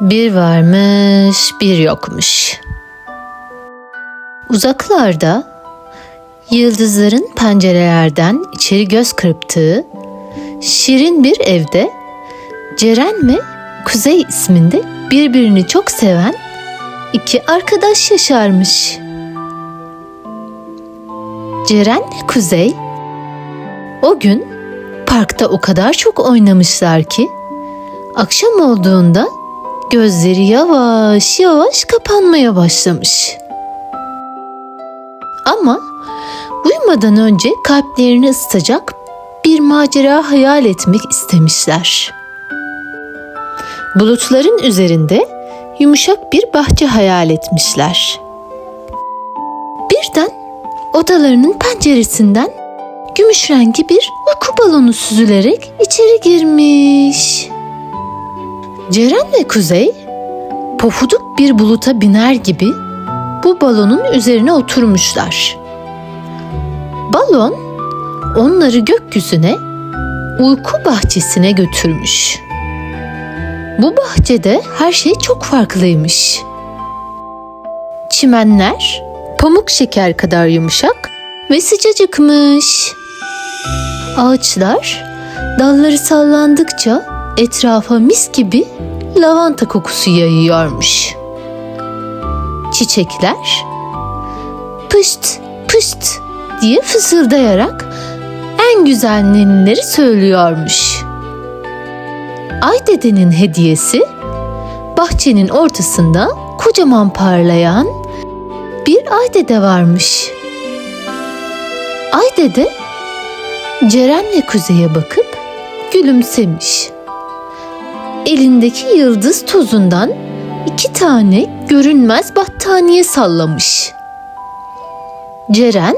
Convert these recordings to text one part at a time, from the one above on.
Bir varmış, bir yokmuş. Uzaklarda yıldızların pencerelerden içeri göz kırptığı şirin bir evde Ceren ve Kuzey isminde birbirini çok seven iki arkadaş yaşarmış. Ceren ve Kuzey o gün parkta o kadar çok oynamışlar ki akşam olduğunda gözleri yavaş yavaş kapanmaya başlamış. Ama uyumadan önce kalplerini ısıtacak bir macera hayal etmek istemişler. Bulutların üzerinde yumuşak bir bahçe hayal etmişler. Birden odalarının penceresinden gümüş rengi bir uyku balonu süzülerek içeri girmiş. Ceren ve Kuzey pofuduk bir buluta biner gibi bu balonun üzerine oturmuşlar. Balon onları gökyüzüne uyku bahçesine götürmüş. Bu bahçede her şey çok farklıymış. Çimenler pamuk şeker kadar yumuşak ve sıcacıkmış. Ağaçlar dalları sallandıkça etrafa mis gibi lavanta kokusu yayıyormuş. Çiçekler pışt pışt diye fısıldayarak en güzel ninnileri söylüyormuş. Ay dedenin hediyesi bahçenin ortasında kocaman parlayan bir ay dede varmış. Ay dede Ceren ve Kuzey'e bakıp gülümsemiş. Elindeki yıldız tozundan iki tane görünmez battaniye sallamış. Ceren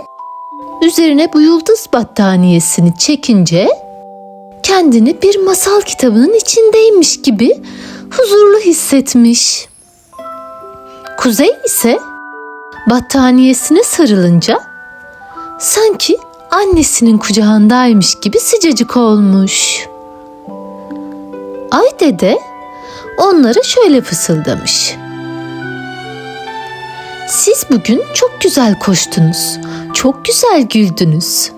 üzerine bu yıldız battaniyesini çekince kendini bir masal kitabının içindeymiş gibi huzurlu hissetmiş. Kuzey ise battaniyesine sarılınca sanki annesinin kucağındaymış gibi sıcacık olmuş. Ay dede onlara şöyle fısıldamış. Siz bugün çok güzel koştunuz, çok güzel güldünüz.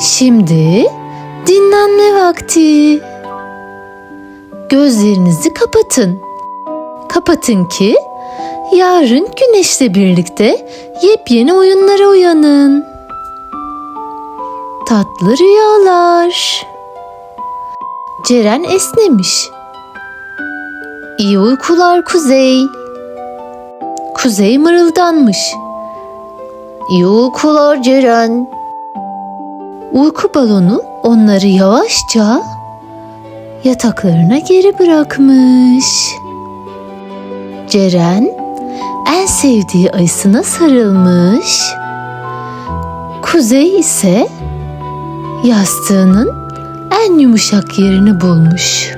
Şimdi dinlenme vakti. Gözlerinizi kapatın. Kapatın ki yarın güneşle birlikte yepyeni oyunlara uyanın. Tatlı rüyalar. Ceren esnemiş. İyi uykular Kuzey. Kuzey mırıldanmış. İyi uykular Ceren. Uyku balonu onları yavaşça yataklarına geri bırakmış. Ceren en sevdiği ayısına sarılmış. Kuzey ise yastığının en yumuşak yerini bulmuş.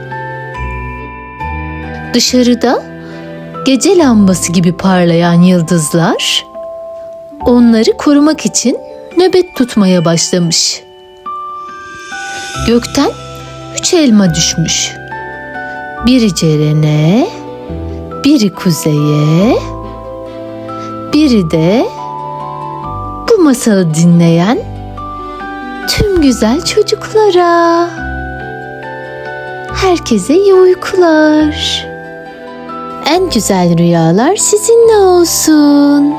Dışarıda gece lambası gibi parlayan yıldızlar onları korumak için nöbet tutmaya başlamış. Gökten üç elma düşmüş. Biri Ceren'e, biri Kuzey'e, biri de bu masalı dinleyen güzel çocuklara. Herkese iyi uykular. En güzel rüyalar sizinle olsun.